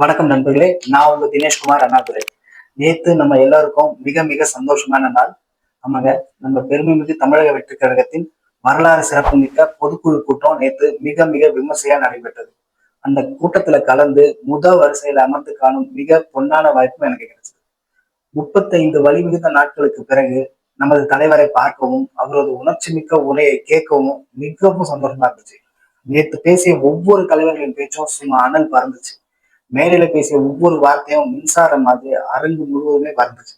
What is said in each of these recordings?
வணக்கம் நண்பர்களே நான் உங்க தினேஷ்குமார் அண்ணாதுரை. நேத்து நம்ம எல்லாருக்கும் மிக மிக சந்தோஷமான நாள். ஆமாங்க நம்ம பெருமைமிகு தமிழக வெற்றி கழகத்தின் வரலாறு சிறப்புமிக்க பொதுக்குழு கூட்டம் நேத்து மிக மிக விமர்சையா நடைபெற்றது. அந்த கூட்டத்துல கலந்து முத வரிசையில் அமர்ந்து காணும் மிக பொன்னான வாய்ப்பு எனக்கு கிடைச்சது. முப்பத்தைந்து வழிமிகுந்த நாட்களுக்கு பிறகு நமது தலைவரை பார்க்கவும் அவரது உணர்ச்சி மிக்க உரையை கேட்கவும் மிகவும் சந்தோஷமா இருந்துச்சு. நேத்து பேசிய ஒவ்வொரு தலைவர்களின் பேச்சும் சும்மா அனல் பறந்துச்சு. மேடையில பேசிய ஒவ்வொரு வார்த்தையும் மின்சாரம் மாதிரி அரங்கு முழுவதுமே வந்துச்சு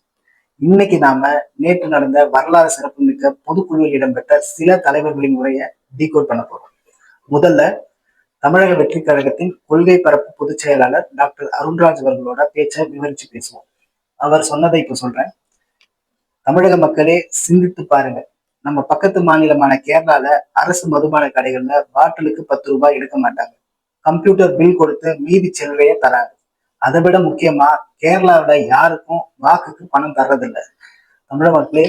இன்னைக்கு நாம நேற்று நடந்த வரலாறு சிறப்புமிக்க பொதுக்குழுவில் இடம்பெற்ற சில தலைவர்களின் உரையை டீகோட் பண்ண போறோம். முதல்ல தமிழக வெற்றி கழகத்தின் கொள்கை பரப்பு பொதுச் செயலாளர் டாக்டர் அருண்ராஜ் அவர்களோட பேச்சை விவரிச்சு பேசுவோம். அவர் சொன்னதை இப்ப சொல்றேன். தமிழக மக்களே சிந்தித்து பாருங்க நம்ம பக்கத்து மாநிலமான கேரளால அரசு மதுபான கடைகள்ல பாட்டிலுக்கு பத்து ரூபாய் எடுக்க மாட்டாங்க. கம்ப்யூட்டர் பில் கொடுத்து மீதி சில்லறையை தராது அதை விட முக்கியமா கேரளாவில யாருக்கும் வாக்குக்கு பணம் தர்றதில்ல. தமிழக மக்களே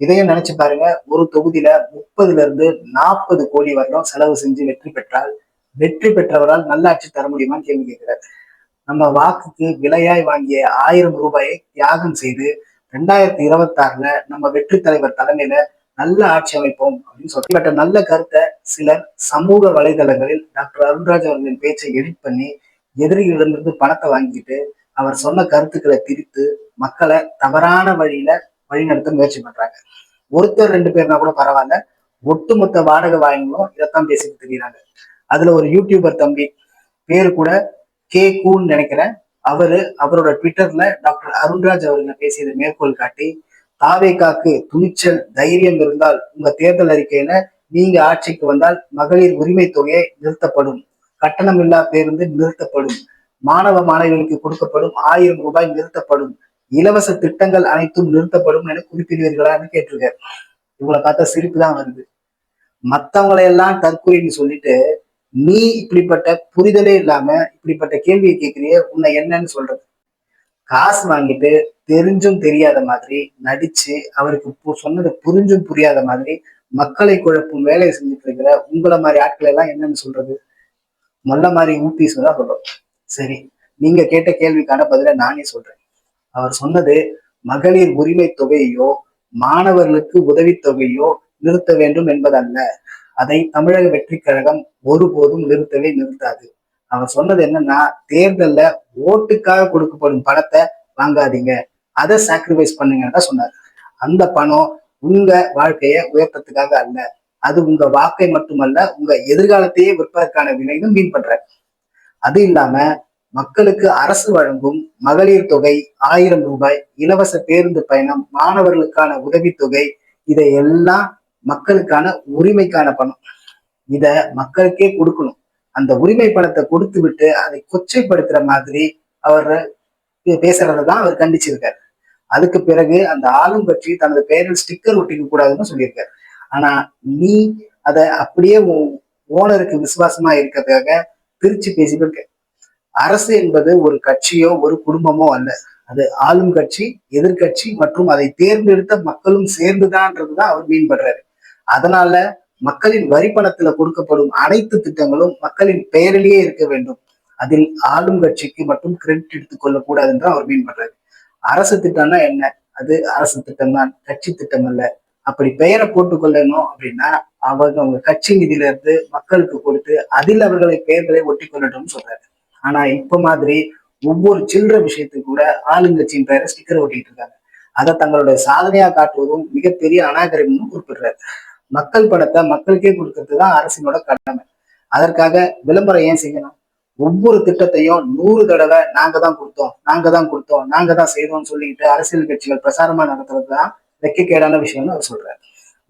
இதையும் நினைச்சு பாருங்க. ஒரு தொகுதியில முப்பதுல இருந்து நாற்பது கோடி வரலும் செலவு செஞ்சு வெற்றி பெற்றால் வெற்றி பெற்றவரால் நல்லாட்சி தர முடியுமான்னு கேள்வி கேட்கிறார். நம்ம வாக்குக்கு விலையாய் வாங்கிய ஆயிரம் ரூபாயை தியாகம் செய்து ரெண்டாயிரத்தி இருபத்தி ஆறுல நம்ம வெற்றி தலைவர் தலைமையில நல்ல ஆட்சி அமைப்போம் அப்படின்னு சொல்லப்பட்ட நல்ல கருத்தை சிலர் சமூக வலைதளங்களில் டாக்டர் அருண்ராஜ் அவர்களின் பேச்சை எடிட் பண்ணி எதிரிகளிடமிருந்து பணத்தை வாங்கிட்டு அவர் சொன்ன கருத்துக்களை திரித்து மக்களை தவறான வழியில வழிநடத்த முயற்சி பண்றாங்க. ஒருத்தர் ரெண்டு பேர்னா கூட பரவாயில்ல. ஒட்டுமொத்த வாடகை வாங்கினோம் இதைத்தான் பேசிட்டு தெரியுறாங்க. அதுல ஒரு யூடியூபர் தம்பி பேரு கூட கே கூன்னு நினைக்கிறேன். அவரு அவரோட ட்விட்டர்ல டாக்டர் அருண்ராஜ் அவர்களை பேசியதை மேற்கோள் காட்டி தாவேகாக்கு துணிச்சல் தைரியம் இருந்தால் உங்க தேர்தல் அறிக்கையில நீங்க ஆட்சிக்கு வந்தால் மகளிர் உரிமை தொகையை நிறுத்தப்படும். கட்டணமில்லா பேருந்து நிறுத்தப்படும். மாணவ மாணவிகளுக்கு கொடுக்கப்படும் ஆயிரம் ரூபாய் நிறுத்தப்படும். இலவச திட்டங்கள் அனைத்தும் நிறுத்தப்படும் என குறிப்பிடுவீர்களான்னு கேட்டிருக்காரு. இவங்களை பார்த்தா சிரிப்பு தான் வருது. மத்தவங்களை எல்லாம் தற்கொலைன்னு சொல்லிட்டு நீ இப்படிப்பட்ட புரிதலே இல்லாம இப்படிப்பட்ட கேள்வியை கேட்கிறிய உன்னை என்னன்னு சொல்றது. காசு வாங்கிட்டு தெரிஞ்சும் தெரியாத மாதிரி நடிச்சு அவருக்கு சொன்னது புரிஞ்சும் புரியாத மாதிரி மக்களை குழப்பும் வேலையை செஞ்சுட்டு இருக்கிற உங்களை மாதிரி ஆட்களை எல்லாம் என்னன்னு சொல்றது? மொல்ல மாதிரி ஊபிஸ் தான் சொல்றோம். சரி நீங்க கேட்ட கேள்விக்கான பதிலை நானே சொல்றேன். அவர் சொன்னது மகளிர் உரிமை தொகையோ மாணவர்களுக்கு உதவித்தொகையோ நிறுத்த வேண்டும் என்பதல்ல. அதை தமிழக வெற்றி கழகம் ஒருபோதும் நிறுத்தவே நிறுத்தாது. அவர் சொன்னது என்னன்னா தேர்தல்ல ஓட்டுக்காக கொடுக்கப்படும் பணத்தை வாங்காதீங்க. அதை சாக்ரிஃபைஸ் பண்ணுங்கன்னு தான் சொன்னார். அந்த பணம் உங்க வாழ்க்கையை உயர்த்தத்துக்காக அல்ல. அது உங்க வாக்கை மட்டுமல்ல உங்க எதிர்காலத்தையே விற்பதற்கான விலையும் மீன் பண்ற அது இல்லாம மக்களுக்கு அரசு வழங்கும் மகளிர் தொகை ஆயிரம் ரூபாய் இலவச பேருந்து பயணம் மாணவர்களுக்கான உதவித்தொகை இதை எல்லாம் மக்களுக்கான உரிமைக்கான பணம். இத மக்களுக்கே கொடுக்கணும். அந்த உரிமை பணத்தை கொடுத்து விட்டு அதை கொச்சைப்படுத்துற மாதிரி அவர் பேசுறதை தான் அவர் கண்டிச்சிருக்காரு. அதுக்கு பிறகு அந்த ஆளும் கட்சி தனது பெயரில் ஸ்டிக்கர் ஒட்டிக்க கூடாதுன்னு சொல்லியிருக்காரு. ஆனா நீ அதை அப்படியே ஓனருக்கு விசுவாசமா இருக்கிறதுக்காக பிரிச்சு பேசிட்டு இருக்க. அரசு என்பது ஒரு கட்சியோ ஒரு குடும்பமோ அல்ல. அது ஆளும் கட்சி எதிர்கட்சி மற்றும் அதை தேர்ந்தெடுத்த மக்களும் சேர்ந்துதான்றதுதான் அவர் மீன்படுறாரு அதனால மக்களின் வரி பணத்துல கொடுக்கப்படும் அனைத்து திட்டங்களும் மக்களின் பெயரிலேயே இருக்க வேண்டும். அதில் ஆளும் கட்சிக்கு மட்டும் கிரெடிட் எடுத்துக் கொள்ளக்கூடாது என்று அவர் மீன் பண்றாரு அரசு திட்டம்னா என்ன? அது அரசு திட்டம் தான் கட்சி திட்டம் அல்ல. அப்படி பெயரை போட்டுக்கொள்ளணும் அப்படின்னா அவங்க அவங்க கட்சி நிதியில இருந்து மக்களுக்கு கொடுத்து அதில் அவர்களை பெயர்களை ஒட்டி கொள்ளட்டும்னு சொல்றாரு. ஆனா இப்ப மாதிரி ஒவ்வொரு சில்லற விஷயத்துக்கு கூட ஆளுங்கட்சியின் பெயரை ஸ்டிக்கர் ஒட்டிட்டு இருக்காங்க. அதை தங்களுடைய சாதனையா காட்டுவதும் மிகப்பெரிய அநாகரிகம்னு குறிப்பிடுறாரு. மக்கள் படத்தை மக்களுக்கே கொடுக்கறது தான் அரசினோட கடமை. அதற்காக விளம்பரம் ஏன் செய்யணும்? ஒவ்வொரு திட்டத்தையும் நூறு தடவை நாங்க தான் கொடுத்தோம் நாங்க தான் கொடுத்தோம் நாங்க தான் செய்தோம்னு சொல்லிட்டு அரசியல் கட்சிகள் பிரசாரமா நடத்துறது தான் வெக்கக்கேடான விஷயம்னு அவர் சொல்றாரு.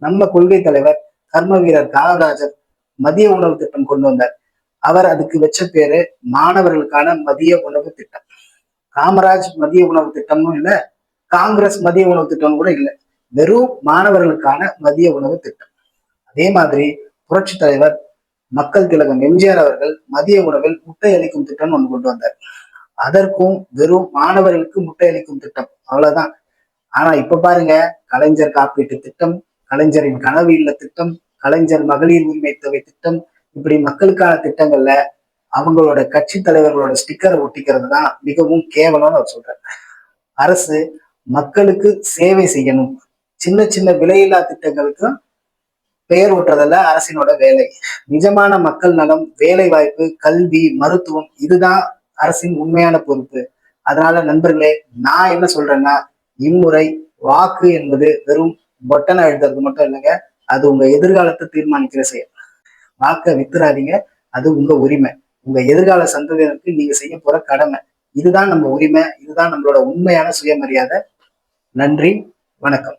நம்ம கொள்கை தலைவர் கர்ம வீரர் காமராஜர் மதிய உணவு திட்டம் கொண்டு வந்தார். அவர் அதுக்கு வச்ச பேரு மாணவர்களுக்கான மதிய உணவு திட்டம். காமராஜ் மதிய உணவு திட்டமும் இல்ல காங்கிரஸ் மதிய உணவு திட்டம்னு கூட இல்லை. வெறும் மாணவர்களுக்கான மதிய உணவு திட்டம். அதே மாதிரி புரட்சி தலைவர் மக்கள் திலகம் எம்ஜிஆர் அவர்கள் மதிய உணவில் முட்டை அளிக்கும் திட்டம் ஒன்று கொண்டு வந்தார். அதற்கும் வெறும் மாணவர்களுக்கு முட்டை அளிக்கும் திட்டம். அவ்வளவுதான். ஆனா இப்ப பாருங்க கலைஞர் காப்பீட்டு திட்டம் கலைஞரின் கனவு இல்ல திட்டம் கலைஞர் மகளிர் உரிமை தொகை திட்டம் இப்படி மக்களுக்கான திட்டங்கள்ல அவங்களோட கட்சி தலைவர்களோட ஸ்டிக்கரை ஒட்டிக்கிறது தான் மிகவும் கேவலம்னு அவர் சொல்றாரு. அரசு மக்களுக்கு சேவை செய்யணும். சின்ன சின்ன விலையில்லா திட்டங்களுக்கும் பெயர் ஊட்டுறதல்ல அரசினோட வேலை. நிஜமான மக்கள் நலம் வேலை வாய்ப்பு கல்வி மருத்துவம் இதுதான் அரசின் உண்மையான பொறுப்பு. அதனால நண்பர்களே நான் என்ன சொல்றேன்னா இம்முறை வாக்கு என்பது வெறும் பொட்டனை எழுதுறது மட்டும் இல்லைங்க அது உங்க எதிர்காலத்தை தீர்மானிக்கிற செயல். வாக்கை வித்துறாதீங்க அது உங்க உரிமை. உங்க எதிர்கால சந்ததியினருக்கு நீங்க செய்ய போற கடமை. இதுதான் நம்ம உரிமை இதுதான் நம்மளோட உண்மையான சுயமரியாதை. நன்றி வணக்கம்.